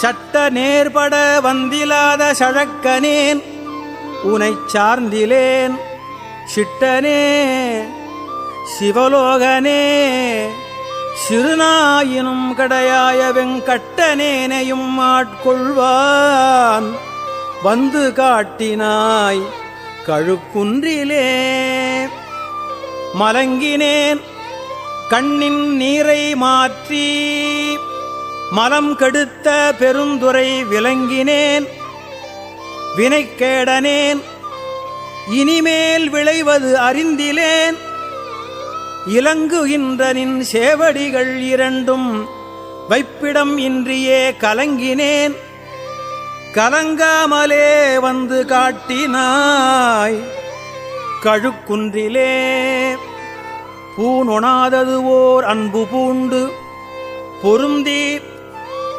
சட்ட நேர்பட வந்திலாத சழக்கனேன் உனை சார்ந்திலேன். சிட்டனே சிவலோகனே சிறுநாயினும் கடையாய வெங்கட்டனேனையும் ஆட்கொள்வான். வந்து காட்டினாய் கழுக்குன்றிலே மலங்கினேன் கண்ணின் நீரை மாற்றி. மலம் கெடுத்த பெருந்துரை விளங்கினேன் வினைக்கேடனேன் இனிமேல் விளைவது அறிந்திலேன். இலங்குகின்றனின் சேவடிகள் இரண்டும் வைப்பிடம் இன்றியே கலங்கினேன். கலங்காமலே வந்து காட்டினாய் கழுக்குன்றிலே பூணொணாதது ஓர் அன்பு பூண்டு. பொருந்தி